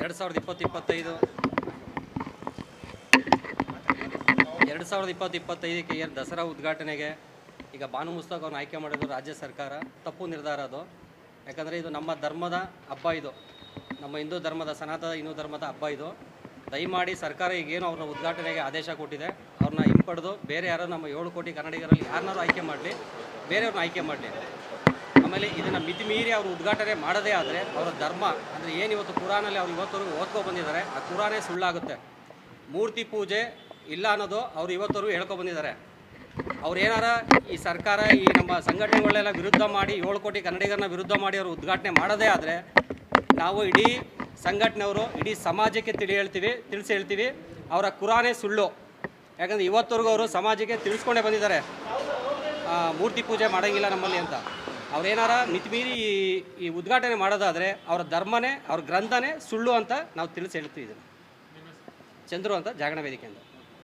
ಎರಡು ಸಾವಿರದ ಇಪ್ಪತ್ತು ಇಪ್ಪತ್ತೈದು ಎರಡು ಸಾವಿರದ ಇಪ್ಪತ್ತು ಇಪ್ಪತ್ತೈದಕ್ಕೆ ಏನು ದಸರಾ ಉದ್ಘಾಟನೆಗೆ ಈಗ ಭಾನು ಮುಸ್ತಕ್ ಅವ್ರನ್ನ ಆಯ್ಕೆ ಮಾಡೋದು ರಾಜ್ಯ ಸರ್ಕಾರ. ತಪ್ಪು ನಿರ್ಧಾರ ಅದು. ಯಾಕಂದರೆ ಇದು ನಮ್ಮ ಧರ್ಮದ ಹಬ್ಬ ಇದು. ನಮ್ಮ ಹಿಂದೂ ಧರ್ಮದ ಸನಾತನ ಹಿಂದೂ ಧರ್ಮದ ಹಬ್ಬ ಇದು. ದಯಮಾಡಿ ಸರ್ಕಾರ ಈಗೇನು ಅವ್ರನ್ನ ಉದ್ಘಾಟನೆಗೆ ಆದೇಶ ಕೊಟ್ಟಿದೆ, ಅವ್ರನ್ನ ಹಿಂಪಡೆದು ಬೇರೆ ಯಾರೋ ನಮ್ಮ ಏಳು ಕೋಟಿ ಕನ್ನಡಿಗರಲ್ಲಿ ಯಾರನ್ನಾರು ಆಯ್ಕೆ ಮಾಡಲಿ, ಬೇರೆಯವ್ರನ್ನ ಆಯ್ಕೆ ಮಾಡಲಿ. ಆಮೇಲೆ ಇದನ್ನು ಮಿತಿ ಮೀರಿ ಅವರು ಉದ್ಘಾಟನೆ ಮಾಡದೇ ಆದರೆ ಅವರ ಧರ್ಮ, ಅಂದರೆ ಏನು ಇವತ್ತು ಕುರಾನಲ್ಲಿ ಅವ್ರು ಇವತ್ತವರೆಗೂ ಓದ್ಕೊ ಬಂದಿದ್ದಾರೆ, ಆ ಕುರಾನೇ ಸುಳ್ಳಾಗುತ್ತೆ. ಮೂರ್ತಿ ಪೂಜೆ ಇಲ್ಲ ಅನ್ನೋದು ಅವ್ರು ಇವತ್ತವರೆಗೂ ಹೇಳ್ಕೊ ಬಂದಿದ್ದಾರೆ. ಅವ್ರು ಏನಾರ ಈ ಸರ್ಕಾರ, ಈ ನಮ್ಮ ಸಂಘಟನೆಗಳೆಲ್ಲ ವಿರುದ್ಧ ಮಾಡಿ, ಏಳು ಕೋಟಿ ಕನ್ನಡಿಗರನ್ನ ವಿರುದ್ಧ ಮಾಡಿ ಅವರು ಉದ್ಘಾಟನೆ ಮಾಡದೇ ಆದರೆ ನಾವು ಇಡೀ ಸಂಘಟನೆಯವರು, ಇಡೀ ಸಮಾಜಕ್ಕೆ ತಿಳಿ ಹೇಳ್ತೀವಿ, ತಿಳಿಸಿ ಹೇಳ್ತೀವಿ, ಅವರ ಕುರಾನೇ ಸುಳ್ಳು. ಯಾಕಂದರೆ ಇವತ್ತವರೆಗೂ ಅವರು ಸಮಾಜಕ್ಕೆ ತಿಳಿಸ್ಕೊಂಡೇ ಬಂದಿದ್ದಾರೆ. ಮೂರ್ತಿ ಪೂಜೆ ಮಾಡೋಂಗಿಲ್ಲ ನಮ್ಮಲ್ಲಿ ಅಂತ. ಅವ್ರೇನಾರ ಮಿತಿಮೀರಿ ಈ ಉದ್ಘಾಟನೆ ಮಾಡೋದಾದರೆ ಅವರ ಧರ್ಮನೇ, ಅವ್ರ ಗ್ರಂಥನೇ ಸುಳ್ಳು ಅಂತ ನಾವು ತಿಳಿಸಿ ಹೇಳ್ತೀವಿ ಇದನ್ನು ಚಂದ್ರು ಅಂತ ಜಾಗರಣ ವೇದಿಕೆಯಿಂದ